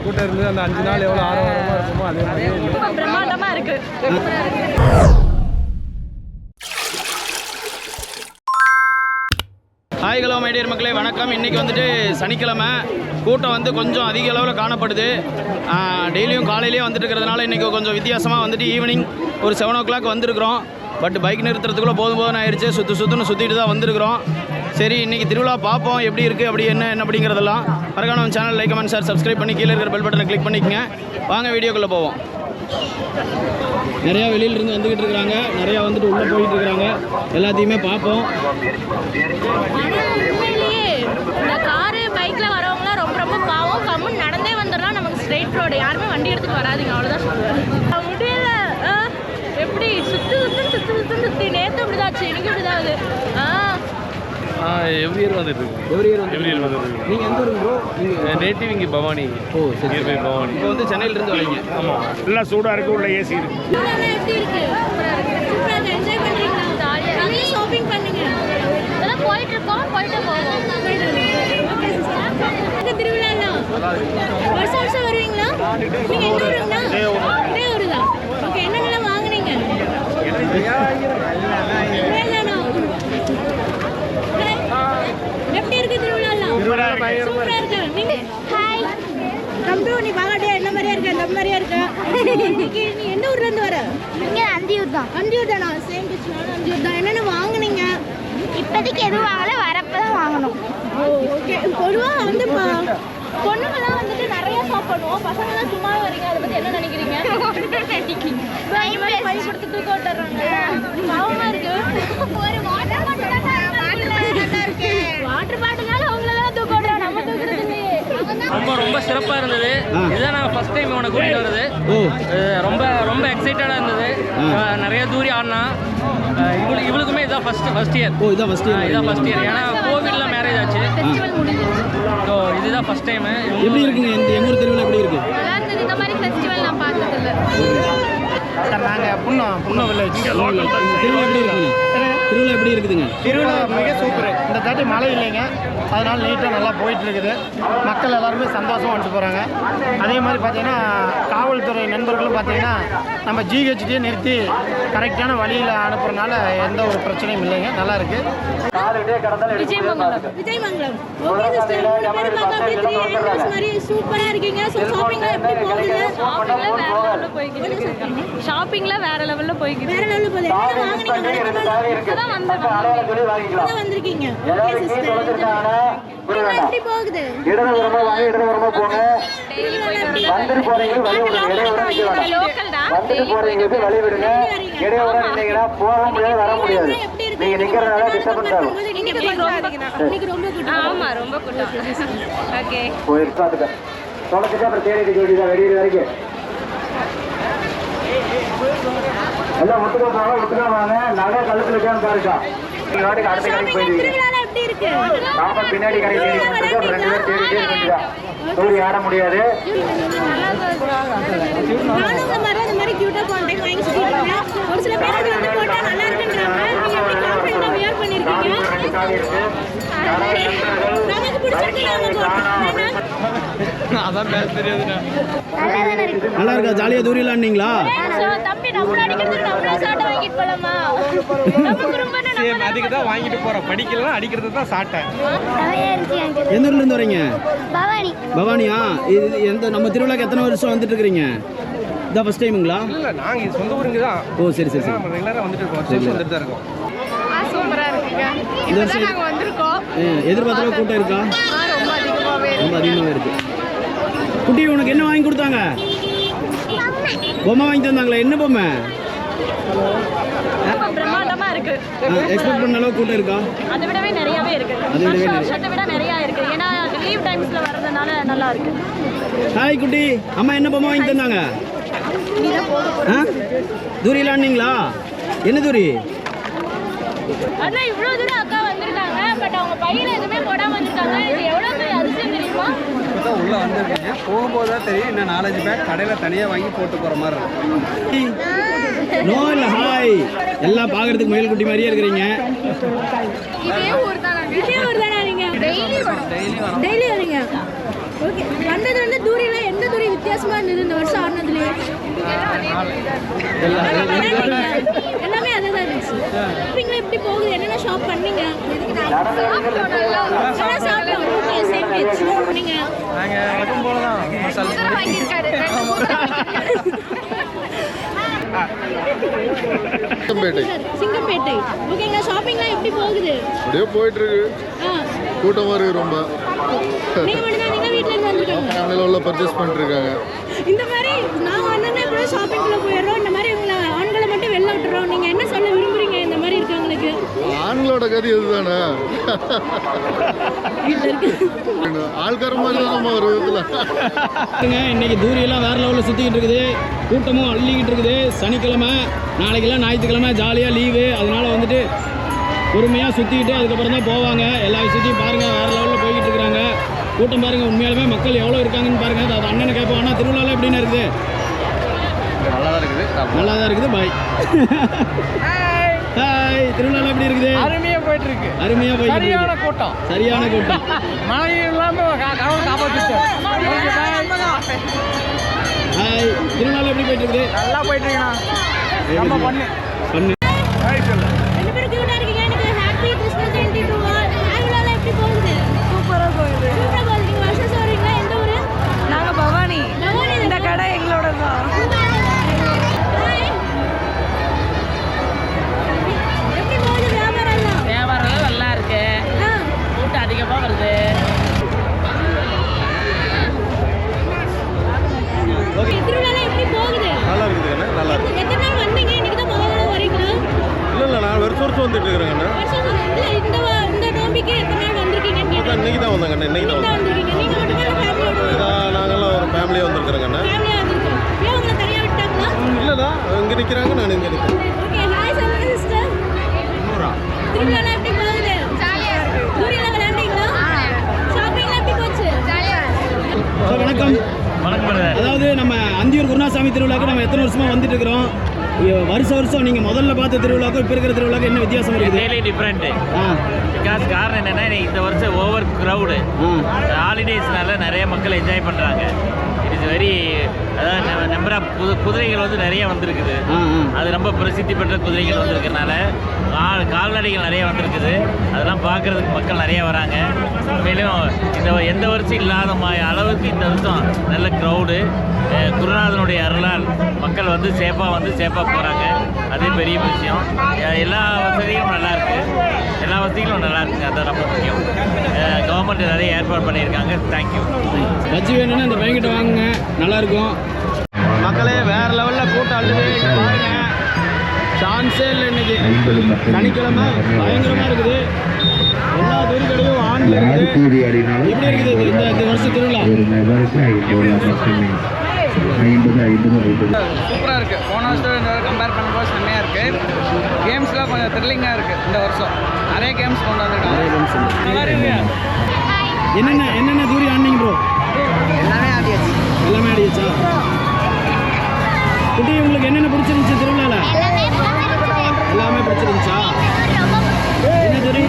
எவ்வளோ கூட்டம் இருந்தது அந்த அஞ்சு நாள் எவ்வளோ ஆரவாரமாக இருக்குமோ அதே மாதிரி ரொம்ப பிரம்மாண்டமா இருக்கு. ஹாய் ஹலோ மைடியர் மக்களே. வணக்கம். இன்றைக்கி வந்துட்டு சனிக்கிழமை. கூட்டம் வந்து கொஞ்சம் அதிக அளவில் காணப்படுது. டெய்லியும் காலையிலேயே வந்துட்டு இருக்கிறதுனால இன்றைக்கி கொஞ்சம் வித்தியாசமாக வந்துட்டு ஈவினிங் ஒரு செவன் ஓ கிளாக் வந்திருக்கிறோம். பட் பைக் நிறுத்துறதுக்குள்ளே போதும் போதும் ஆயிடுச்சு சுற்று சுற்றுன்னு சுற்றிட்டு தான் வந்திருக்கிறோம். சரி இன்றைக்கி திருவிழா பார்ப்போம். எப்படி இருக்குது அப்படி என்ன என்ன அப்படிங்கிறதெல்லாம். மறக்காம நம்ம channel like comment sir subscribe பண்ணி கீழே இருக்கிற பெல் பட்டனை கிளிக் பண்ணிக்கங்க. வாங்க வீடியோக்குள்ளே போவோம். நிறையா வெளியிலிருந்து வந்துக்கிட்டு இருக்கிறாங்க நிறையா வந்துட்டு உள்ளே போயிட்டு இருக்கிறாங்க எல்லாத்தையுமே பார்ப்போம். ஆனா வரவங்களாம் ரொம்ப ரொம்ப பாவம். கம்முன்னு நடந்தே வந்துடலாம். நமக்கு ஸ்ட்ரைட் ரோடு யாருமே வண்டி எடுத்துட்டு வராதீங்க. அவ்வளவுதான் சொல்லுவேன் முடியல. எப்படி சுத்து சுத்து சுத்து சுத்து சுத்தி. நேத்து அப்படிதான் ஆச்சு. இன்னைக்கு அப்படிதான் ஆகுது. எவ்ரி இயர் வந்துட்டு இருக்கு. எவ்ரி இயர் வந்து எவ்ரி இயர் வந்துட்டு நீங்கள் எந்த ஊருக்கு ப்ரோ நீங்கள் நேட்டிவ் இங்கே பவானி. ஓ சரி நியர்பை பவானி. இப்போ வந்து சென்னையிலேருந்து வரீங்க. ஆமாம் எல்லாம் சூடாக இருக்கு உள்ள ஏசி இருக்கு. ஷாப்பிங் பண்ணுங்க. இதெல்லாம் போயிட்டு இருக்கோம். போயிட்டு போவோம். திருவிழாலாம். வருஷம் வருஷம் வருவீங்களா நீங்க எந்த ஊருங்கண்ணா இதே ஊரு தான் ஓகே என்னென்னலாம் வாங்குனீங்க வேலைதானா? எப்படி இருக்கு திருவிழாலாம் சூப்பரா இருக்கு நீங்க ஹாய் தம்பி நீ பாக்காட்டியா என்ன மாதிரியா இருக்க இந்த மாதிரியா இருக்க இன்னைக்கு நீ எந்த ஊர்ல இருந்து வர இங்கே அந்தியூர் தான் அந்தியூர் தானா சேம் பிச் அந்தியூர் தான் என்னென்ன வாங்குனீங்க இப்போதைக்கு எதுவும் வாங்கல வரப்போ தான் வாங்கணும் ஓகே பொதுவாக வந்து பொண்ணுங்களாம் வந்துட்டு நிறைய ஷாப் பண்ணுவோம். பசங்களாம் சும்மா வரீங்க அதை பற்றி என்ன நினைக்கிறீங்க? பை கொடுத்து தூக்க விட்டுறாங்க. பாவமா இருக்கு. ஒரு ரொம்ப ரொம்ப சிறப்பாக இருந்தது. இதுதான் நான் ஃபர்ஸ்ட் டைம் உனக்கு கூட்டிகிட்டு வருது ரொம்ப ரொம்ப எக்ஸைட்டடாக இருந்தது. நிறைய தூரி ஆடினா அஹ் இவளு இவளுக்குமே இதான் ஃபர்ஸ்ட் ஃபர்ஸ்ட் இயர் ஓ இதான் ஃபஸ்ட் இதான் ஃபர்ஸ்ட் இயர் ஏன்னா கோவிட்ல மேரேஜ் ஆச்சு. ஸோ இதுதான் ஃபர்ஸ்ட் டைமு எப்படி இருக்குங்க? இந்த எங்கள் ஊர் திருவிழா எப்படி இருக்கு? இந்த மாதிரி ஃபெஸ்டிவல் நான் பார்த்ததில்ல. சார் நாங்கள் புண்ணம் புண்ணம் வில்லேஜ் திருவிழா எப்படி இருக்குங்க? திருவிழா எப்படி இருக்குதுங்க? திருவிழா மிக சூப்பர். இந்த தாட்டி மழை இல்லைங்க. அதனால நீட்டாக நல்லா போயிட்டு இருக்குது மக்கள் எல்லாருமே சந்தோஷமா வந்துட்டு போகிறாங்க அதே மாதிரி பார்த்தீங்கன்னா காவல்துறை நண்பர்களும் பார்த்தீங்கன்னா நம்ம ஜிஹெச்டியே நிறுத்தி கரெக்டான வழியில் அனுப்புறதுனால எந்த ஒரு பிரச்சனையும் இல்லைங்க. நல்லா ஓகே சிஸ்டர் மூணு பேரும் பார்த்தா அப்படியே த்ரீ ஏஞ்சல்ஸ் மாதிரி சூப்பரா இருக்கீங்க ஸோ ஷாப்பிங்லாம் எப்படி போகுது? ஷாப்பிங்ல வேற லெவல்ல போய்கிட்டு வேற லெவலில் போகுது என்ன வாங்குனீங்க இப்பதான் வந்தோம் இப்பதான் வந்திருக்கீங்க ஓகே சிஸ்டர் எப்படி போகுது லோக்கல் தான். எப்படி இருக்கு? நீங்க நிக்கிறதுனால டிஸ்டர்பன்ஸ் ஆகும் நீங்க எப்படி இன்னைக்கு ரொம்ப கூட்டம். ஆமா ரொம்ப கூட்டம். ஓகே எல்லாம் ஒட்டுக்க போங்க ஒட்டுக்க வாங்க. நகை கழுத்துல இருக்கான்னு பாருக்கா நீங்க வாட்டுக்கு அடுத்த கடைக்கு போயிடுவீங்க இருக்கு? நாம பின்னாடி கடை தேடி கொண்டு இருக்கோம். ரெண்டு பேரும் தேடிட்டே இருக்க தூரி ஆட முடியாது. ஒரு சில பேர் அதான் பேச தெரியாதுண்ணா நல்லா இருக்கு? நல்லா இருக்கா ஜாலியாக தூரி விளாண்டிங்களா தம்பி நம்ம அடிக்கிறதுக்கு நம்மளே சாட்டை வாங்கிட்டு போலாமா சேம் அதுக்கு தான் வாங்கிட்டு போகிறோம் படிக்கலாம் அடிக்கிறது தான் எனக்கு எந்த ஊர்லேருந்து வரீங்க? பவானி. பவானியா? இது எந்த நம்ம திருவிழாக்கு எத்தனை வருஷம் வந்துட்டு இருக்கிறீங்க இதான் ஃபஸ்ட் டைமுங்களா இல்லை நாங்கள் சொந்த ஊருங்க தான். ஓ சரி சரி சரி. நம்ம ரெகுலராக வந்துட்டு இருக்கோம். வருஷம் வந்துட்டு தான் இருக்கோம். சூப்பரா இருக்குங்க இந்த வருஷம் வந்திருக்கோம். எதிர்பார்த்த கூட்டம் இருக்கா? ஆ, ரொம்ப அதிகமாவே ரொம்ப அதிகமாகவே இருக்கு. குட்டி உனக்கு என்ன வாங்கி கொடுத்தாங்க? பொம்மை வாங்கி தந்தாங்களா? என்ன பொம்மை? ரொம்ப பிரம்மாண்டமா இருக்கு. எக்ஸ்பெக்ட் பண்ண அளவுக்கு கூட்டம் இருக்கா? அதை விடவே நிறையவே இருக்கு. அதை விடவே வருஷம் நிறைய. வருஷத்தை விட நிறைய இருக்கு. ஏன்னா லீவ் டைம்ஸ்ல வர்றதுனால நல்லா இருக்கு. ஹாய் குட்டி. அம்மா என்ன பொம்மை வாங்கி தந்தாங்க? தூரி விளாண்டிங்களா என்ன தூரி? அண்ணா இவ்வளவு தூரம் அக்கா வந்திருக்காங்க பட் அவங்க பையில எதுவுமே போடாம வந்திருக்காங்க இது எவ்வளவு பெரிய அதிசயம் தெரியுமா? இப்போ உள்ளே வந்திருக்கீங்க. போகும்போது தான் தெரியும் இன்னும் நாலஞ்சு பேக் கடையில் தனியாக வாங்கி போட்டு போகிற மாதிரி இருக்கும் நோ இல்லை ஹாய் எல்லாம் பார்க்கறதுக்கு முயல் குட்டி மாதிரியே இருக்கிறீங்க. இதே ஊர் தான் இதே ஊர் தானே நீங்க? டெய்லி வரும். டெய்லி வரீங்க ஓகே வந்தது வந்து தூரில எந்த தூரி வித்தியாசமா இருந்தது இந்த வருஷம் ஆடினதுலயே எல்லாமே அதே தான் இருந்துச்சு ஷாப்பிங்ல எப்படி போகுது? என்னென்ன ஷாப் பண்ணீங்க? நீங்க நாங்கள் எப்பவும் போல தான் மசாலா சிங்கம்பேட்டை சிங்கம்பேட்டை ஓகேங்க ஷாப்பிங்லாம் எப்படி போகுது? அப்படியே போயிட்டு இருக்கு இருக்கு ரொம்ப. நீங்க மட்டும் நீங்க வீட்ல இருந்து வந்திருக்கீங்க ஃபேமிலியில் உள்ள பர்ச்சேஸ் பண்ணிட்டு இருக்காங்க இந்த மாதிரி நாங்க வந்தோம்னா கூட ஷாப்பிங்குள்ள போயிடுறோம். இந்த மாதிரி உங்களை ஆண்களை மட்டும் வெளில விட்டுறோம். நீங்க என்ன சொல்ல விரும்புறீங்க? ஆண்களோட கதி இதுதானே ஆள்கார மாதிரி தான் நம்ம ஒரு விதத்தில். இன்னைக்கு தூரியெல்லாம் வேற லெவலில் சுற்றிக்கிட்டு இருக்குது. கூட்டமும் அள்ளிக்கிட்டு இருக்குது. சனிக்கிழமை நாளைக்கெல்லாம் ஞாயிற்றுக்கிழமை ஜாலியாக லீவு அதனால வந்துட்டு பொறுமையாக சுற்றிக்கிட்டு அதுக்கப்புறம் தான் போவாங்க. எல்லா விஷயத்தையும் பாருங்கள் வேறு லெவலில் போய்கிட்டு இருக்கிறாங்க. கூட்டம் பாருங்கள் உண்மையாலுமே மக்கள் எவ்வளோ இருக்காங்கன்னு பாருங்கள் அது அண்ணனை கேட்போம். அண்ணா திருவிழாலாம் எப்படின்னு இருக்குது? நல்லா தான் இருக்குது. நல்லா தான் இருக்குது பாய் ஹாய் திருவிழாலாம் எப்படி இருக்குது? அருமையாக போயிட்டு இருக்கு அருமையாக போய் சரியான கூட்டம். சரியான கூட்டம். மழை இல்லாமல் கவனம் காப்பாற்றிட்டு ஹாய் திருவிழாலாம் எப்படி போயிட்டு இருக்குது நல்லா போயிட்டு இருக்குண்ணா நம்ம பண்ணு. ஜாலியா இருக்கு. தூரில விளையாண்டீங்களா? ஷாப்பிங்லாம் எப்படி போச்சு? ஜாலியா சார் வணக்கம். வணக்கம் அதாவது நம்ம அந்தியூர் குருநாசாமி திருவிழாக்கு நம்ம எத்தனை வருஷமா வந்துட்டு இருக்கிறோம்? வருஷம் வருஷம் நீங்க முதல்ல பார்த்த திருவிழாக்கும் இப்போ இருக்கிற திருவிழாக்கு என்ன வித்தியாசம் இருக்குது? Daily different ah. பிகாஸ் காரணம் என்னன்னா இந்த வருஷம் ஓவர் க்ரௌடு ஹாலிடேஸ்னால நிறைய மக்கள் என்ஜாய் பண்ணுறாங்க இட் இஸ் வெரி அதாவது நம்பர் ஆஃப் புது குதிரைகள் வந்து நிறைய வந்திருக்குது. அது ரொம்ப பிரசித்தி பெற்ற குதிரைகள் வந்திருக்கனால கால் கால்நடைகள் நிறைய வந்திருக்குது. அதெல்லாம் பார்க்கறதுக்கு மக்கள் நிறைய வராங்க. மேலும் இந்த எந்த வருஷம் இல்லாத மா அளவுக்கு இந்த வருஷம் நல்ல க்ரௌடு குருநாதனுடைய அருளால் மக்கள் வந்து சேஃபாக வந்து சேஃபாக போகிறாங்க அதே பெரிய விஷயம். எல்லா வசதிகளும் நல்லா இருக்கு. எல்லா வசதிகளும் நல்லா இருக்குங்க. அதான் ரொம்ப முக்கியம். கவர்மெண்ட் நிறைய ஏற்பாடு பண்ணியிருக்காங்க. தேங்க்யூ பஜ்ஜி வேணும்னா இந்த பையன்கிட்ட வாங்குங்க. நல்லா இருக்கும். மக்களே வேற லெவலில் கூட்டம் பாருங்க. சான்ஸே இல்லை இன்னைக்கு. சனிக்கிழமை பயங்கரமா இருக்குது. எல்லா தெரு கடையும் ஆண்ல இருக்குது எப்படி இருக்குது இது இந்த வருஷம் திருவிழா சூப்பராக இருக்குது போன வருஷம் இந்த கம்பேர் பண்ணும்போது செம்மையாக இருக்குது கேம்ஸ்லாம் கொஞ்சம் த்ரில்லிங்காக இருக்குது இந்த வருஷம். நிறைய கேம்ஸ் கொண்டு வந்திருக்காங்க. என்னென்ன என்னென்ன தூரி ஆனீங்க ப்ரோ எல்லாமே ஆடியாச்சு. எல்லாமே ஆடியாச்சா? குட்டி உங்களுக்கு என்னென்ன பிடிச்சிருந்துச்சு திருவிழால? எல்லாமே பிடிச்சிருந்துச்சு. என்ன தூரி?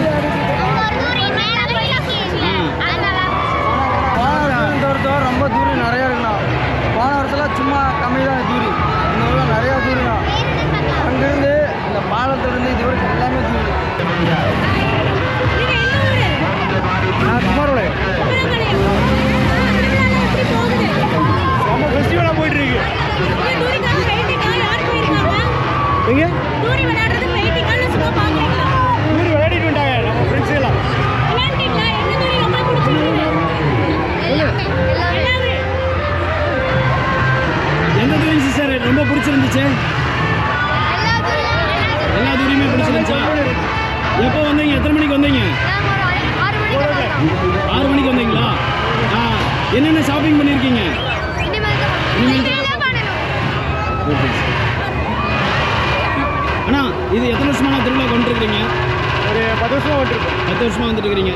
வருஷமாக வந்துருக்கோம் பத்து வருஷமா வந்துட்டு இருக்கிறீங்க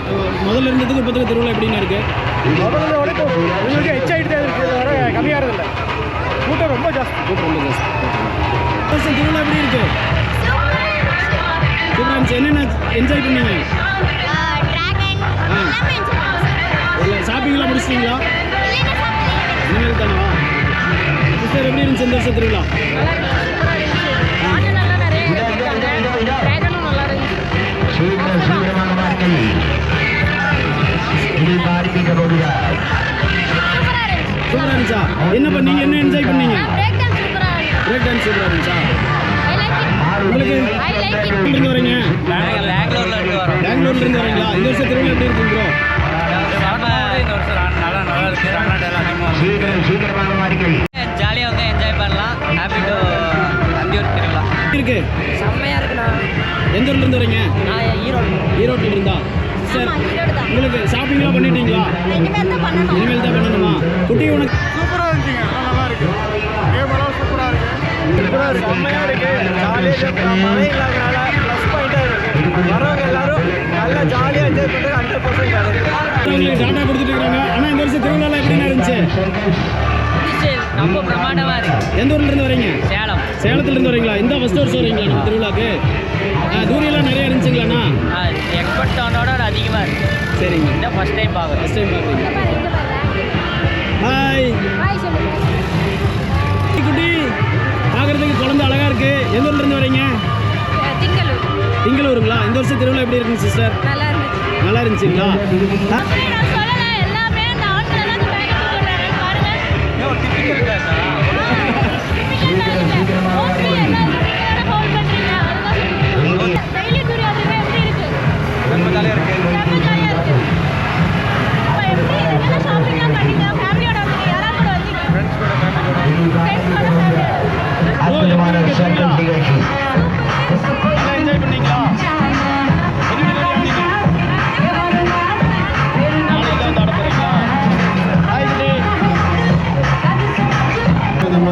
முதல்ல இருந்ததுக்கு இப்போதுக்கு திருவிழா எப்படின்னு இருக்கு? முதல்ல விட இப்போ உங்களுக்கு ஹெச் ஆகிட்டு தான் இருக்குது வர கம்மியாகிறது இல்லை கூட்டம் ரொம்ப ஜாஸ்தி. கூட்டம் ரொம்ப ஜாஸ்தி. வருஷம் திருவிழா எப்படி இருக்கு? என்னென்ன என்ஜாய் பண்ணீங்க? ஷாப்பிங்லாம் முடிச்சிட்டிங்களா? இனிமேல் தானவா சிஸ்டர் எப்படி இருந்துச்சு இந்த வருஷம் திருவிழா சூப்பராக இருந்துச்சா என்ன பண்ணீங்க என்ன என்ஜாய் பண்ணீங்க பிரேக் டான்ஸ் சூப்பரா இருந்துச்சா ஐ லைக் இட் உங்களுக்கு ஐ லைக் இட் எங்கிருந்து வரீங்க பெங்களூர்ல இருந்து இருந்து வரீங்களா இந்த வருஷம் திருவிழா எப்படி இருக்கு ப்ரோ இந்த வருஷம் நல்லா நல்லா இருக்கு தமிழ்நாடு அதிகமாக ஜாலியாக வந்து என்ஜாய் பண்ணலாம். ஹாப்பி டு அந்தியூர் திருவிழா இருக்கு. செம்மையா இருக்குண்ணா. எந்த ஊர்ல இருந்து வரீங்க? ஈரோட்டில் இருந்தா. சிஸ்டர் உங்களுக்கு ஷாப்பிங்லாம் பண்ணிட்டீங்களா? இனிமேல் தான் பண்ணணும். குட்டி உனக்கு சூப்பராக இருந்துச்சுங்க. நல்லா இருக்கு. கேம் எல்லாம் சூப்பராக இருக்கு. சூப்பராக இருக்கு. செம்மையாக இருக்கு. ஜாலியாக மழை இல்லாதனால ப்ளஸ் பாயிண்டாக இருக்கு. வரவங்க எல்லாரும் நல்லா ஜாலியாக என்ஜாய் பண்ணுறது ஹண்ட்ரட் பர்சன்ட் உங்களுக்கு டாட்டா கொடுத்துட்டு இருக்காங்க. ஆனால் இந்த வருஷம் திருவிழாலாம் எப்படி இருந்துச்சு? ரொம்ப பிரமாண்டமாக இருக்கு. எந்த ஊர்ல இருந்து வரீங்க? சேலம். சேலத்துல இருந்து வரீங்களா? இந்த ஃபர்ஸ்ட் வருஷம் வரீங்களா திருவிழாக்கு? தூரியெல்லாம் நிறைய இருந்துச்சுங்களாண்ணா? எக்ஸ்பர்ட் டவுனோட அதிகமாக இருக்கு. சரிங்க. இதான் ஃபஸ்ட் டைம் பார்க்குறேன். ஃபர்ஸ்ட் டைம் பார்க்குறீங்க. ஹாய் ஹாய் சொல்லுங்க. குட்டி. பார்க்குறதுக்கு குழந்தை அழகா இருக்கு. எந்த ஊர்ல இருந்து வரீங்க? திங்களூர். திங்களூருங்களா? இந்த வருஷம் திருவிழா எப்படி இருக்குங்க சிஸ்டர் நல்லா இருந்துச்சு. நல்லா இருந்துச்சுங்களா? ஆ, நான் சொல்லல எல்லாமே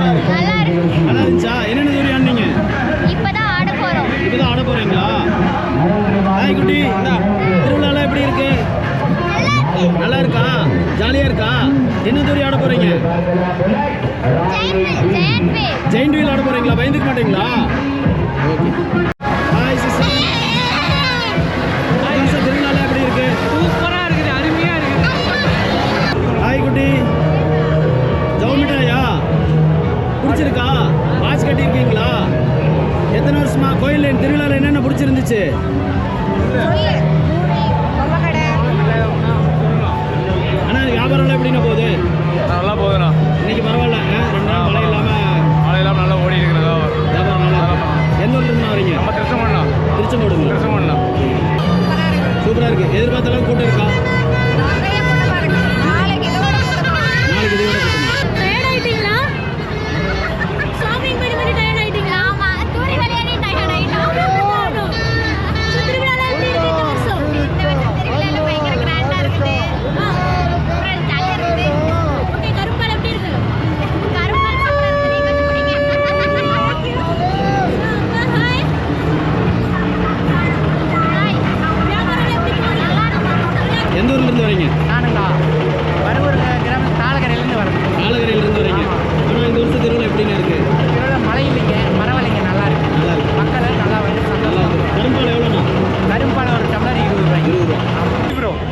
இருக்கு நல்லா இருந்துச்சா என்னென்ன தூரி ஆடினீங்க இப்பதான் ஆட போறோம் இப்பதான் ஆட போறீங்களா குட்டி திருவிழாலாம் எப்படி இருக்கு? நல்லா இருக்கா ஜாலியா இருக்கா? என்ன தூரி ஆட போறீங்க? ஜெயிண்ட் வீல் ஆட போறீங்களா? பயந்துக்க மாட்டீங்களா? Okay hi sister hi sir திருவிழாலாம் எப்படி இருக்கு? சூப்பராக இருக்குது அருமையாக இருக்குது. ஹாய் குட்டி. ஜவு மிட்டாயா பிடிச்சிருக்கா? வாட்ச் கட்டியிருக்கீங்களா? எத்தனை வருஷமா கோயில் திருவிழாவில் என்னென்ன பிடிச்சிருந்துச்சு? திருச்செங்கோடுங்களா திருச்சமண்ணா சூப்பராக இருக்கு. எதிர்பார்த்த அளவுக்கு கூட்டம் இருக்கா.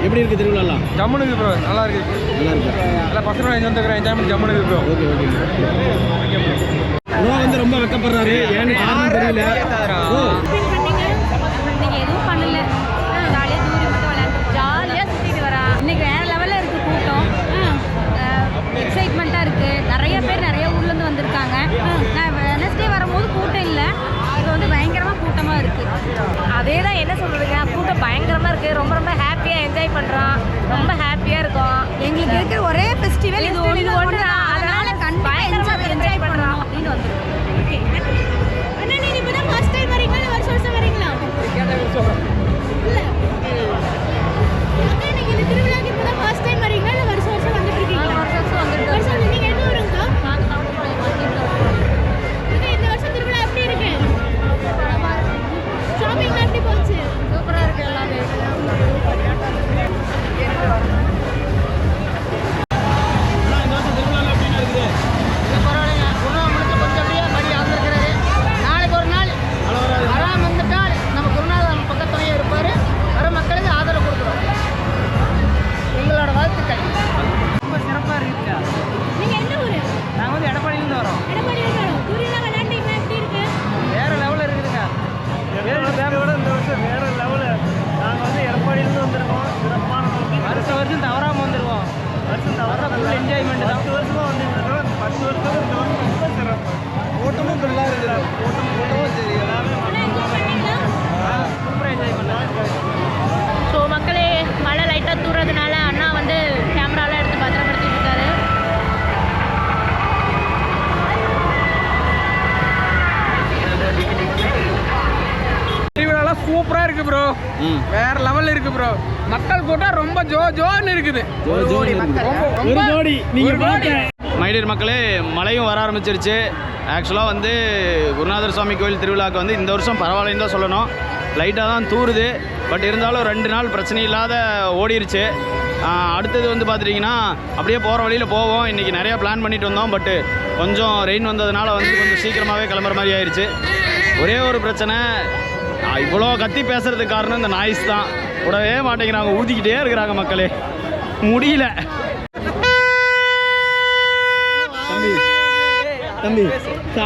எப்படி இருக்கு திருவிழாலாம் ஜம்முனுக்கு ப்ரோ நல்லா இருக்கு நல்லா இருக்கு நல்லா பசங்க எங்கே வந்துருக்கிறேன் என்ஜாய்மெண்ட் ஜம்முனுக்கு ப்ரோ ஓகே ஓகே ப்ரோ வந்து ரொம்ப வெக்கப்படுறாரு ஏன்னு காரணம் தெரியல அதே தான் என்ன சொல்றதுங்க கூட்டம் பயங்கரமா இருக்கு. ரொம்ப ரொம்ப ஹாப்பியா என்ஜாய் பண்றோம் ரொம்ப ஹாப்பியா இருக்கும் எங்களுக்கு இருக்கிற ஒரே ஃபெஸ்டிவல் இது ஒன்று இது ஒன்று தான். அதனால கண்டிப்பாக பயங்கரமா என்ஜாய் என்ஜாய். பண்ணலாம் அப்படின்னு வந்து அண்ணா நீங்க இப்பதான் ஃபர்ஸ்ட் டைம் வரீங்களா? இல்ல வருஷம் வருஷம் வரீங்களா? இல்ல. அண்ணா நீங்க இந்த திருவிழாக்கு இப்பதான் ஃபர்ஸ்ட் டைம் கூட்டம் ரொம்ப ஜோ ஜோன்னு இருக்குது. ஒரு ஜோடி நீங்க மக்களே மழையும் வர ஆரம்பிச்சிருச்சு. ஆக்சுவலாக வந்து குருநாதர் சுவாமி கோயில் திருவிழாவுக்கு வந்து இந்த வருஷம் பரவாயில்லைன்னு தான் சொல்லணும். லைட்டாக தான் தூறுது பட் இருந்தாலும் ரெண்டு நாள் பிரச்சனை இல்லாத ஓடிருச்சு. அடுத்தது வந்து பார்த்துட்டிங்கன்னா அப்படியே போகிற வழியில் போவோம். இன்றைக்கி நிறையா பிளான் பண்ணிட்டு வந்தோம். பட்டு கொஞ்சம் ரெயின் வந்ததுனால வந்து கொஞ்சம் சீக்கிரமாகவே கிளம்புற மாதிரி ஆயிடுச்சு ஒரே ஒரு பிரச்சனை. இவ்வளோ கத்தி பேசுறதுக்கு காரணம் இந்த நாய்ஸ் தான். விடவே மாட்டேங்கிறாங்க ஊதிக்கிட்டே இருக்கிறாங்க மக்களே. முடியல. தம்பி தம்பி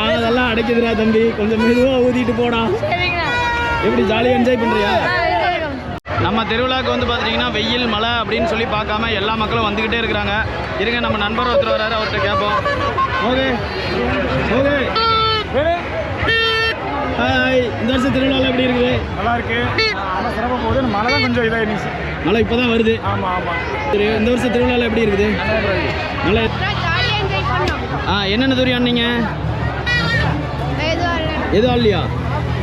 அதெல்லாம் அடைக்குதுடா தம்பி. கொஞ்சம் மெதுவாக ஊதிட்டு போடா. எப்படி ஜாலியாக என்ஜாய் பண்ணுறியா நம்ம திருவிழாவுக்கு வந்து பார்த்துட்டிங்கன்னா வெயில் மழை அப்படின்னு சொல்லி பார்க்காம எல்லா மக்களும் வந்துக்கிட்டே இருக்கிறாங்க. இருங்க நம்ம நண்பர் ஒருத்தர் வராரு அவர்கிட்ட கேட்போம். ஓகே ஓகே ஹாய் இந்த வருஷம் திருவிழாவில் எப்படி இருக்குது? நல்லா இருக்கு. ஆனால் சிறப்பாக போகுது மழை தான் கொஞ்சம் இதாக இருந்துச்சு மழை இப்போ தான் வருது. ஆமாம் ஆமாம் சரி இந்த வருஷம் திருவிழாவில் எப்படி இருக்குது? நல்லா ஜாலியாக என்ஜாய் பண்ணோம். ஆ என்னென்ன தூரி ஆனீங்க எதுவும் இல்லை. எதுவும் இல்லையா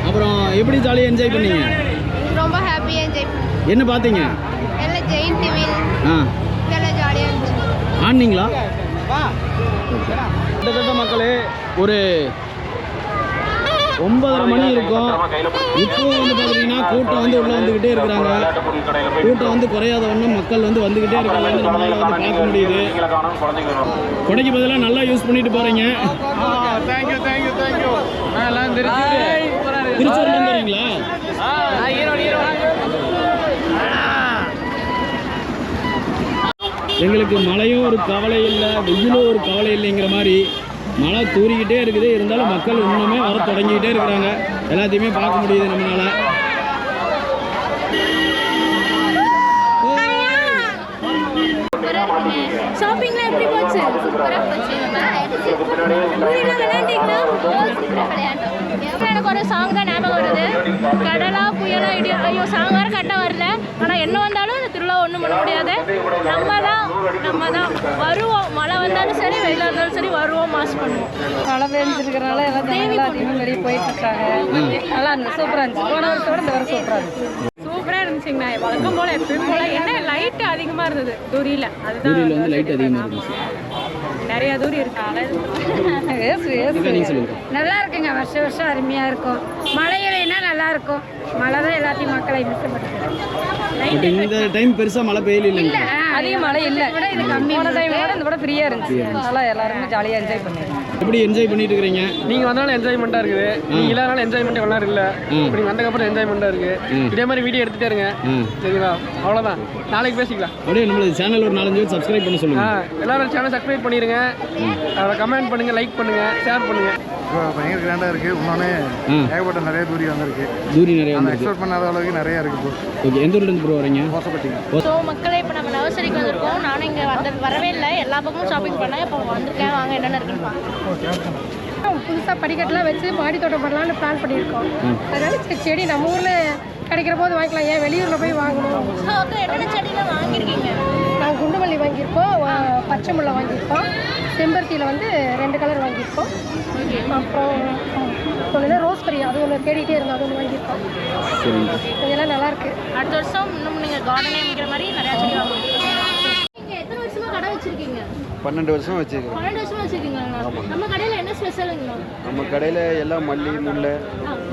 அப்புறம் எப்படி ஜாலியாக என்ஜாய் பண்ணீங்க? ரொம்ப ஹாப்பியாக என்ஜாய் பண்ணோம். என்ன பார்த்தீங்க? எல்லாம் ஜெயின் டிவியில் ஆ. இதெல்லாம் ஜாலியாக இருந்துச்சு. ஆனீங்களா? கிட்டத்தட்ட மக்களே ஒரு ஒன்பதரை மணி இருக்கும். இப்போ வந்து பார்த்தீங்கன்னா கூட்டம் வந்து உள்ளே வந்துக்கிட்டே இருக்கிறாங்க. கூட்டம் வந்து குறையாத ஒன்றும் மக்கள் வந்து வந்துக்கிட்டே இருக்காங்க. நம்மளால வந்து பார்க்க முடியுது. கொடைக்கு பதிலாக நல்லா யூஸ் பண்ணிட்டு போகிறீங்க தேங்க்யூ தேங்க்யூ தேங்க்யூ எல்லாம் தெரிஞ்சு எங்களுக்கு மழையும் ஒரு கவலை இல்லை வெயிலும் ஒரு கவலை இல்லைங்கிற மாதிரி மழை தூறிக்கிட்டே இருக்குது. இருந்தாலும் மக்கள் இன்னுமே வர தொடங்கிக்கிட்டே இருக்கிறாங்க. எல்லாத்தையுமே பார்க்க முடியுது நம்மளால. ஷாப்பிங்லாம் எப்படி போச்சு? சூப்பராக போச்சு. ஊரில் விளையாண்டீங்களா சூப்பராக விளையாண்டோம். எனக்கு ஒரு சாங் தான் ஞாபகம் வருது. கடலா புயலா இடி ஐயோ சாங் வேறு கரெக்டாக வரல. ஆனால் என்ன வந்தாலும் திருவிழா ஒன்றும் பண்ண முடியாது. நம்ம தான் நம்ம தான் வருவோம். மழை வந்தாலும் சரி வெயிலாக இருந்தாலும் சரி வருவோம் மாஸ் பண்ணுவோம். மழை பெஞ்சிருக்கிறனால எல்லாம் அதிகமாக வெளியே போயிட்டு இருக்காங்க. நல்லா இருந்துச்சு. சூப்பராக இருந்துச்சு. போன வருஷத்தோட இந்த வருஷம் சூப்பராக இருந்துச்சு. இருந்துச்சுங்கண்ணா வழக்கம் போல் எப்பயும் போல் என்ன லைட்டு அதிகமாக இருந்தது. தூரியில். தூரியில் வந்து லைட் அதிகமாக இருந்துச்சு. நிறைய தூரி இருக்கு. நல்லா இருக்குங்க. வருஷம் வருஷம் அருமையாக இருக்கும். மழை இல்லைன்னா நல்லா இருக்கும். மழை தான் எல்லாத்தையும் மக்களை மிச்சப்படுத்தும் பட் இந்த டைம் பெருசாக மழை பெய்யல இல்லைங்க அதிக மழை இல்லை. போன டைம் விட இந்த விட ஃப்ரீயாக இருந்துச்சு. நல்லா எல்லாருமே ஜாலியாக என்ஜாய் பண்ணுவாங்க எப்படி என்ஜாய் பண்ணிட்டு இருக்கிறீங்க நீங்க வந்தாலும் என்ஜாய்மெண்டா இருக்குது. நீங்க இல்லாதனால என்ஜாய்மெண்ட் எவ்வளோ இல்ல. ம். இப்ப நீங்க வந்ததுக்கப்புறம் என்ஜாய்மெண்டா இருக்கு. ம். இதே மாதிரி வீடியோ எடுத்துட்டே இருங்க. சரிங்களா? அவ்வளவுதான். நாளைக்கு பேசிக்கலாம். அப்படியே நம்மளது சேனல் ஒரு நாலஞ்சு பேர் சப்ஸ்கிரைப் பண்ண ஆ சொல்லுங்க எல்லாரும் சேனல் சப்ஸ்கிரைப் பண்ணிருங்க அதை கமெண்ட் பண்ணுங்க லைக் பண்ணுங்க ஷேர் பண்ணுங்க. பயங்கர கிராண்டாக இருக்குது இன்னொன்று ஏகப்பட்ட நிறைய தூரி வந்திருக்கு. தூரி நிறைய எக்ஸ்பெக்ட் பண்ணாத அளவுக்கு நிறைய இருக்குது ஓகே எந்த ஊர்லேருந்து ப்ரோ வரீங்க? மோசப்பட்டீங்க ஸோ மக்களே இப்போ நம்ம நர்சரிக்கு வந்திருக்கோம். நானும் இங்கே வந்த வரவே இல்லை. எல்லா பக்கமும் ஷாப்பிங் பண்ணேன். இப்போ வந்திருக்கேன் வாங்க என்னென்ன இருக்குன்னு பார்க்கலாம். புதுசாக படிக்கட்டெலாம் வச்சு மாடி தோட்டம் பண்ணலாம்னு பிளான் பண்ணியிருக்கோம். அதனால சரி செடி நம்ம ஊரில் கிடைக்கிற போது வாங்கிக்கலாம். ஏன் வெளியூரில் போய் வாங்கணும்? என்னென்ன செடிலாம் வாங்கியிருக்கீங்க? நாங்கள் குண்டுமல்லி வாங்கியிருக்கோம். பச்சை முல்லை வாங்கியிருக்கோம். செம்பருத்தியில் வந்து ரெண்டு கலர் வாங்கியிருக்கோம். அப்புறம் ஒன்று ரோஸ்பெரி அது ஒன்று தேடிட்டே இருந்தோம். அது ஒன்று வாங்கியிருக்கோம். இதெல்லாம் நல்லா இருக்கு. அடுத்த வருஷம் இன்னும் நீங்கள் கார்டனே அமைக்கிற மாதிரி நிறையா செடி வாங்கணும் நீங்கள் எத்தனை வருஷமா கடை வச்சிருக்கீங்க பன்னெண்டு வருஷம் வச்சுருக்கோம் பன்னெண்டு வருஷமா வச்சிருக்கீங்களா? நம்ம கடையில் என்ன ஸ்பெஷலுங்கண்ணா நம்ம கடையில் எல்லாம் மல்லி முல்லை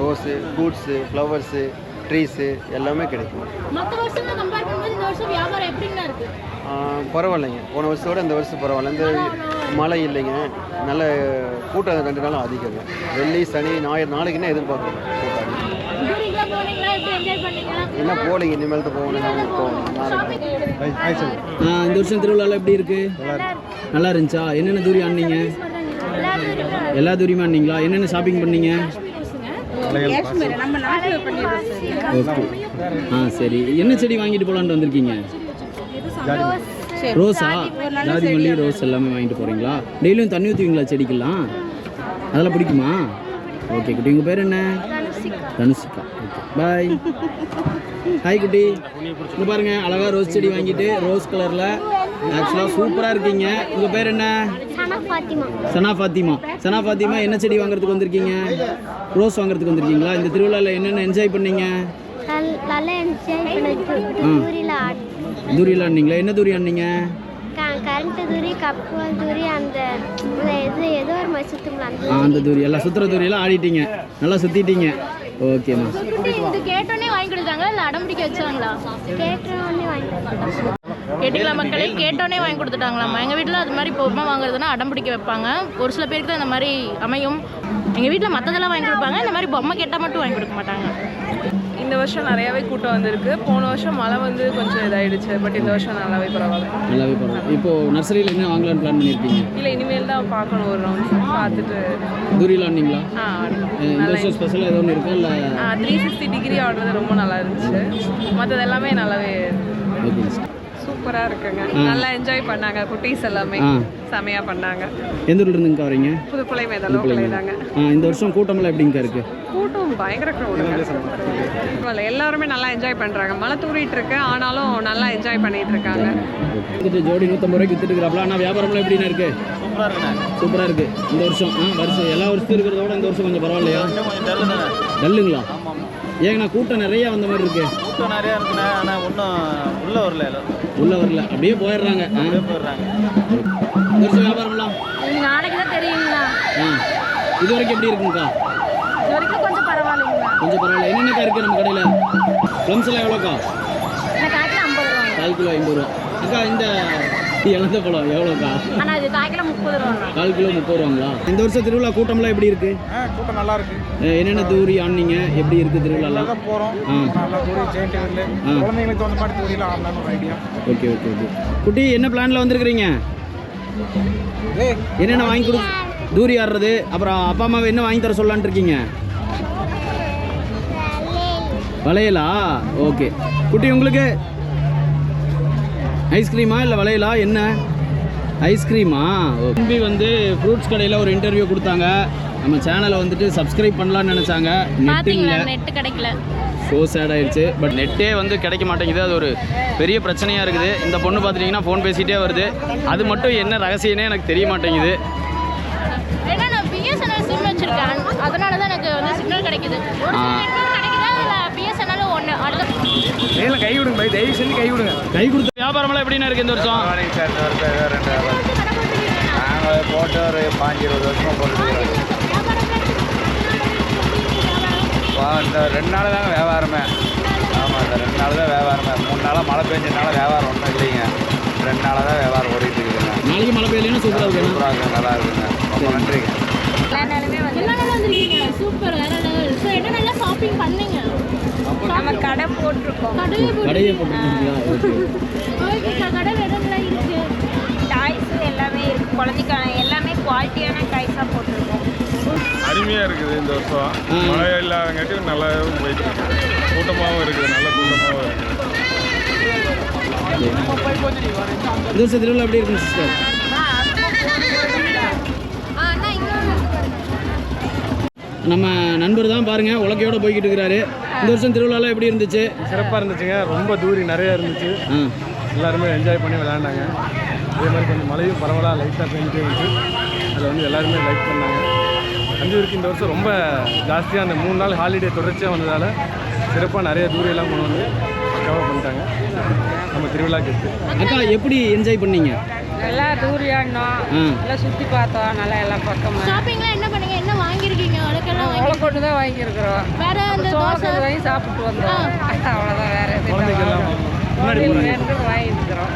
ரோஸு ஃப்ரூட்ஸு ஃப்ளவர்ஸு ட்ரீஸு எல்லாமே கிடைக்கும். மற்ற வருஷங்களை கம்பேர் பண்ணும்போது இந்த வருஷம் வியாபாரம் எப்படிங்கண்ணா இருக்கு? ஆ, பரவாயில்லைங்க. போன வருஷத்தோட இந்த வருஷம் பரவாயில்ல. இந்த மழை இல்லைங்க. நல்ல கூட்டம் ரெண்டு நாளும் அதிகங்க வெள்ளி சனி ஞாயிறு நாளைக்குன்னா எதிர்பார்க்குறோம். கூட்டம் அதிகம். டூரிங்லாம் போனீங்களா? எப்படி என்ஜாய் பண்ணீங்க? என்ன போகலைங்க? இனிமேல் தான் போகணும். நாளைக்கு. இந்த வருஷம் திருவிழாவில் எப்படி இருக்கு? நல்லா நல்லா இருந்துச்சா? என்னென்ன தூரி ஆனீங்க? எல்லா தூரியுமே ஆனீங்களா? என்னென்ன ஷாப்பிங் பண்ணீங்க? ஓகே. ஆ சரி. என்ன செடி வாங்கிட்டு போகலான்ட்டு வந்திருக்கீங்க? ரோஸா? ஜாதி மல்லி ரோஸ் எல்லாமே வாங்கிட்டு போகிறீங்களா டெய்லியும் தண்ணி ஊற்றுவீங்களா செடிக்கெல்லாம்? அதெல்லாம் பிடிக்குமா? ஓகே குட்டி. உங்கள் பேர் என்ன? தனுஷிகா. ஓகே. பாய். ஹாய் குட்டி. இங்க பாருங்க அழகா ரோஸ் செடி வாங்கிட்டு ரோஸ் கலரில் ஆக்சுவலாக சூப்பராக இருக்கீங்க. உங்கள் பேர் என்ன? சனா ஃபாத்திமா. சனா ஃபாத்திமா. சனா ஃபாத்திமா என்ன செடி வாங்குறதுக்கு வந்திருக்கீங்க? ரோஸ் வாங்குறதுக்கு வந்திருக்கீங்களா? இந்த திருவிழாவில் என்னென்ன என்ஜாய் பண்ணீங்க? தூரியில் ஆடினீங்களா? என்ன தூரி ஆடினீங்க? கரண்ட் தூரி கப்பல் தூரி அந்த இந்த இது ஏதோ ஒரு மாதிரி சுற்றுங்களா அந்த தூரி. எல்லாம் சுற்றுற தூரியெல்லாம் ஆடிட்டீங்க. நல்லா சுற்றிட்டீங்க ஓகேம்மா இது கேட்டோன்னே வாங்கி கொடுத்தாங்களா? இல்லை அடம்பிடிக்க வச்சாங்களா? கேட்டோன்னே வாங்கி கேட்டுக்கலாம் மக்களே. கேட்டோன்னே வாங்கி கொடுத்துட்டாங்களாம்மா. எங்கள் வீட்டில் அது மாதிரி பொம்மை வாங்குறதுனா அடம் பிடிக்க வைப்பாங்க. ஒரு சில பேருக்கு தான் இந்த மாதிரி அமையும். எங்கள் வீட்டில் மற்றதெல்லாம் வாங்கி கொடுப்பாங்க. இந்த மாதிரி பொம்மை கேட்டால் மட்டும் வாங்கி கொடுக்க மாட்டாங்க. இந்த வருஷம் நிறையாவே கூட்டம் வந்திருக்கு. போன வருஷம் மழை வந்து கொஞ்சம் இதாயிடுச்சு. பட் இந்த வருஷம் நல்லாவே பரவாயில்ல. நல்லாவே பரவாயில்ல. இப்போது நர்சரியில் என்ன வாங்கலான்னு பிளான் பண்ணியிருக்கீங்க? இல்லை இனிமேல் தான் பார்க்கணும் ஒரு ரவுண்ட் பார்த்துட்டு தூரியில் ஆடினீங்களா ஆ அஹ் இந்த வருஷம் ஸ்பெஷலாக ஏதோ ஒன்று இருக்கா? இல்லை? த்ரீ சிக்ஸ்டி டிகிரி ஆடுறது ரொம்ப நல்லா இருந்துச்சு. மற்றது எல்லாமே நல்லாவே ஓகே. சூப்பராக இருக்குங்க. நல்லா என்ஜாய் பண்ணாங்க. குட்டீஸ் எல்லாமே. செமையாக பண்ணாங்க. எந்த ஊர்ல இருந்துங்கக்கா வரீங்க புதுக்குலை மேத லோக்கல் தாங்க. இந்த வருஷம் கூட்டமெல்லாம் எப்படிங்கக்கா இருக்குது கூட்டம் பயங்கர க்ரௌடுங்க எல்லாருமே நல்லா என்ஜாய் பண்ணுறாங்க மழை தூரிட்டு இருக்கு. ஆனாலும் நல்லா என்ஜாய் பண்ணிட்டு இருக்காங்க. ஜோடி நூற்றம்பது ரூபாய்க்கு வித்துட்டு இருக்கிறாப்ல ஆனால் வியாபாரம்லாம் எப்படிண்ணா இருக்கு? சூப்பராக இருக்கு. இந்த வருஷம் ஆ வருஷம் எல்லா வருஷத்தையும் இருக்கிறத விட இந்த வருஷம் கொஞ்சம் பரவாயில்லையா? டல்லுங்களா ஏங்கண்ணா கூட்டம் நிறைய வந்த மாதிரி இருக்கு. கூட்டம் நிறையா இருக்குண்ணே. ஆனால் ஒன்றும் உள்ளே வரல எல்லாம். உள்ள வரல. அப்படியே போயிடுறாங்க. போயிடுறாங்க. வருஷம் வியாபாரம்லாம் நாளைக்கு தான் தெரியுங்களா ஆ. இது வரைக்கும் எப்படி இருக்குங்கக்கா இது வரைக்கும் கொஞ்சம் பரவாயில்லைங்களா? கொஞ்சம் பரவாயில்ல. என்னென்னக்கா இருக்குது நம்ம கடையில்? ப்ளம்ஸ் எல்லாம் எவ்வளோக்கா? கால் கிலோ ஐம்பது ரூபா. அக்கா இந்த இழந்த பழம் எவ்வளோக்கா ஆனால் முப்பது ரூபா கால் கிலோ முப்பது ரூபாங்களா? இந்த வருஷம் திருவிழா கூட்டம்லாம் எப்படி இருக்கு? கூட்டம் நல்லா இருக்கு. என்னென்ன தூரி ஆனீங்க எப்படி இருக்கு திருவிழாலாம்? போகிறோம் ஆ. நல்லா தூரி ஜெயிண்ட் வீல் ஆ. குழந்தைங்களுக்கு தகுந்த மாதிரி தூரியில் ஆடலாம்னு ஒரு ஐடியா ஓகே ஓகே ஓகே. குட்டி என்ன பிளான்ல வந்திருக்கிறீங்க? என்னென்ன வாங்கி கொடு தூரி ஆடுறது அப்புறம் அப்பா அம்மாவை என்ன வாங்கி தர சொல்லலான்ட்டு இருக்கீங்க? வளையலா? ஓகே. குட்டி உங்களுக்கு ஐஸ்கிரீமா இல்லை வளையலா? என்ன? ஐஸ்கிரீமா? தம்பி வந்து ஃப்ரூட்ஸ் கடையில் ஒரு இன்டர்வியூ கொடுத்தாங்க. நம்ம சேனலை வந்துட்டு சப்ஸ்கிரைப் பண்ணலாம்னு நினச்சாங்க. நெட்டு கிடைக்கல. ஸோ சேட் ஆயிடுச்சு. பட் நெட்டே வந்து கிடைக்க மாட்டேங்குது. அது ஒரு பெரிய பிரச்சனையாக இருக்குது. இந்த பொண்ணு பார்த்துட்டிங்கன்னா ஃபோன் பேசிகிட்டே வருது. அது மட்டும் என்ன ரகசியனே எனக்கு தெரிய மாட்டேங்குது. ஏன்னா நான் பிஎஸ்என்எல் சிம் வச்சிருக்கேன். அதனால தான் எனக்கு வந்து சிக்னல் கிடைக்குது ஒரு ஆ. சில நெட்வொர்க் கிடைக்குதா இல்லை பிஎஸ்என்எல் ஒன்று கையில் கை விடுங்க பை தயவு செஞ்சு கை விடுங்க. கை கொடுத்த வியாபாரமெல்லாம் எப்படிண்ணா இருக்குது இந்த வருஷம்? சார் இந்த வருஷம் ஏதோ ரெண்டு நாங்கள் போட்டு ஒரு பாஞ்சு இருபது வருஷமாக போட்டுருக்கிறோம் இந்த ரெண்டு நாள் தாங்க வியாபாரமே. ஆமாம் இந்த ரெண்டு நாள் தான் வியாபாரமே. மூணு நாளாக மழை பெஞ்சதுனால வியாபாரம் ஒன்றும் இல்லைங்க. ரெண்டு நாளாக தான் வியாபாரம் ஓடிட்டு இருக்குதுங்க. நாளைக்கு மழை பெய்யலைன்னா சூப்பராக இருக்கும் சூப்பராக இருக்குங்க. நல்லா இருக்குங்க. ரொம்ப நன்றிங்க. எல்லா நாளும் வந்திருக்கீங்க. சூப்பர். வேற லெவல் ஸோ என்ன நல்லா ஷாப்பிங் பண்ணீங்க? நம்ம கடை போட்டிருக்கோம். கடையை போட்டுருக்கீங்களா? கடை எல்லாம் இருக்கு? டாய்ஸ் எல்லாமே இருக்கு. குழந்தைக்கான எல்லாமே குவாலிட்டியான டாய்ஸாக போட்டிருக்கோம். அருமையாக இருக்குது இந்த வருஷம். மழை இல்லாதங்காட்டி நல்லாவும் போயிட்டு இருக்கு. கூட்டமாகவும் இருக்குது. நல்ல கூட்டமாகவும் இருக்குது இந்த வருஷம் திருவிழா எப்படி இருக்குங்க சிஸ்டர்? நம்ம நண்பர் தான் பாருங்க உலக்கையோட போய்கிட்டு இருக்கிறாரு. இந்த வருஷம் திருவிழாலாம் எப்படி இருந்துச்சு? சிறப்பாக இருந்துச்சுங்க. ரொம்ப தூரி நிறையா இருந்துச்சு. எல்லாருமே என்ஜாய் பண்ணி விளையாண்டாங்க. அதே மாதிரி கொஞ்சம் மழையும் பரவலாக லைட்டாக பெஞ்சிட்டே இருந்துச்சு அதில் வந்து எல்லாருமே லைக் பண்ணாங்க. அஞ்சூருக்கு இந்த வருஷம் ரொம்ப ஜாஸ்தியாக அந்த மூணு நாள் ஹாலிடே தொடர்ச்சியாக வந்ததால் சிறப்பாக நிறைய தூரியெல்லாம் கொண்டு வந்து கவர் பண்ணிட்டாங்க. நம்ம திருவிழாக்கு எடுத்து அக்கா எப்படி என்ஜாய் பண்ணீங்க? நல்லா தூரியாடினோம் நல்லா சுற்றி பார்த்தோம். நல்லா எல்லா பக்கமும் வாங்கியிருக்கீங்க உலக்கெல்லாம் வாங்கி கொண்டு தான் வாங்கியிருக்கிறோம். வேற அந்த தோசை? வாங்கி சாப்பிட்டு வந்தோம். அவ்வளோதான் வேற எதுவும் வாங்கியிருக்கிறோம்.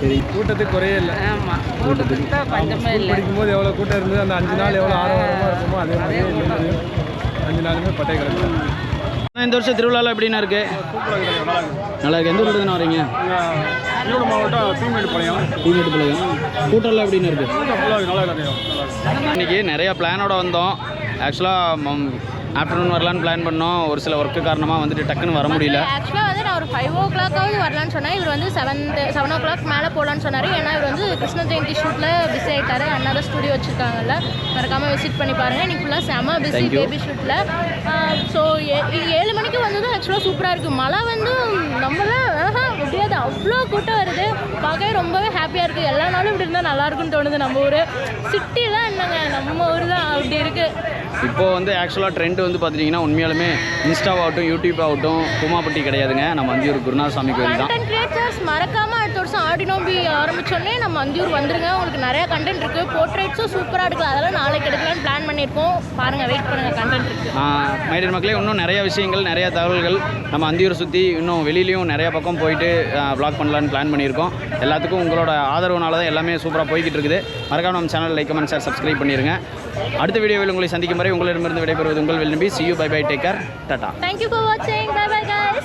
சரி கூட்டத்துக்கு குறையே இல்லை. ஆமாம் கூட்டத்துக்கு தான் பஞ்சமே இல்லை. படிக்கும்போது எவ்வளோ கூட்டம் இருந்தது? அந்த அஞ்சு நாள் எவ்வளோ ஆரவாரமாக இருக்குமோ அதே மாதிரி. அஞ்சு நாளுமே பட்டை கிடக்கு. இந்த வருஷம் திருவிழாலாம் எப்படிண்ணா இருக்கு? நல்லா இருக்கு. எந்த ஊர்ல இருந்து வரீங்க? ஈரோடு மாவட்டம் தூய்மேடு பாளையம் டீமேட் பிள்ளைங்க கூட்டம்லாம் எப்படின்னு இருக்கு. இன்னைக்கு நிறைய பிளானோட வந்தோம். ஆக்சுவலாக ஆஃப்டர்நூன் வரலான்னு பிளான் பண்ணோம். ஒரு சில ஒர்க்கு காரணமாக வந்துட்டு டக்குன்னு வர முடியல. ஆக்சுவலாக வந்து நான் ஒரு ஃபைவ் ஓ கிளாக்காவது வரலான்னு சொன்னேன். இவர் வந்து செவன் செவன் ஓ கிளாக் மேலே போகலான்னு சொன்னார். ஏன்னா இவர் வந்து கிருஷ்ண ஜெயந்தி ஷூட்டில் பிஸி ஆகிட்டாரு அண்ணாதான் ஸ்டுடியோ வச்சுருக்காங்கல்ல. மறக்காமல் விசிட் பண்ணி பாருங்கள் இன்னைக்கு ஃபுல்லாக செம பிஸி. பேபி ஷூட்டில் ஸோ ஏழு மணிக்கு வந்ததும் ஆக்சுவலாக சூப்பராக இருக்குது மழை வந்து நம்மளாம் முடியாது அவ்வளோ கூட்டம் வருது. பார்க்கவே ரொம்பவே ஹாப்பியாக இருக்குது எல்லா நாளும் இப்படி இருந்தால் நல்லா இருக்கும்னு தோணுது நம்ம ஊர். சிட்டிலாம் என்னங்க? நம்ம ஊர் தான் அப்படி இருக்குது இப்போது வந்து ஆக்சுவலாக ட்ரெண்ட் வந்து பார்த்துட்டிங்கன்னா உண்மையாலுமே இன்ஸ்டாவாகட்டும் யூடியூப் ஆகட்டும் குமாப்பட்டி கிடையாதுங்க. நம்ம அந்தியூர் குருநாத சாமி கோயில் தான் மறக்காமல் வருஷம் ஆடி நோம்பி ஆரம்பிச்சோடனே நம்ம அந்தியூர் வந்துருங்க. உங்களுக்கு நிறைய கண்டென்ட் இருக்கு. போர்ட்ரேட்ஸும் சூப்பராக எடுக்கலாம் அதெல்லாம் நாளைக்கு எடுக்கலாம்னு பிளான் பண்ணியிருக்கோம். பாருங்க வெயிட் பண்ணுங்க கண்டென்ட் இருக்கு. மைடியர் மக்களே இன்னும் நிறைய விஷயங்கள் நிறைய தகவல்கள் நம்ம அந்தியூரை சுற்றி இன்னும் வெளியிலையும் நிறைய பக்கம் போயிட்டு வ்ளாக் பண்ணலான்னு பிளான் பண்ணியிருக்கோம். எல்லாத்துக்கும் உங்களோட ஆதரவுனால தான் எல்லாமே சூப்பராக போய்கிட்டு இருக்குது. மறக்காம நம்ம channel like comment share subscribe பண்ணிடுங்க அடுத்த வீடியோவில் உங்களை சந்திக்கும் வரை உங்களிடமிருந்து விடைபெறுவது உங்கள் வெல்நம்பி see you bye bye take care tata thank you for வாட்சிங் பை பை guys.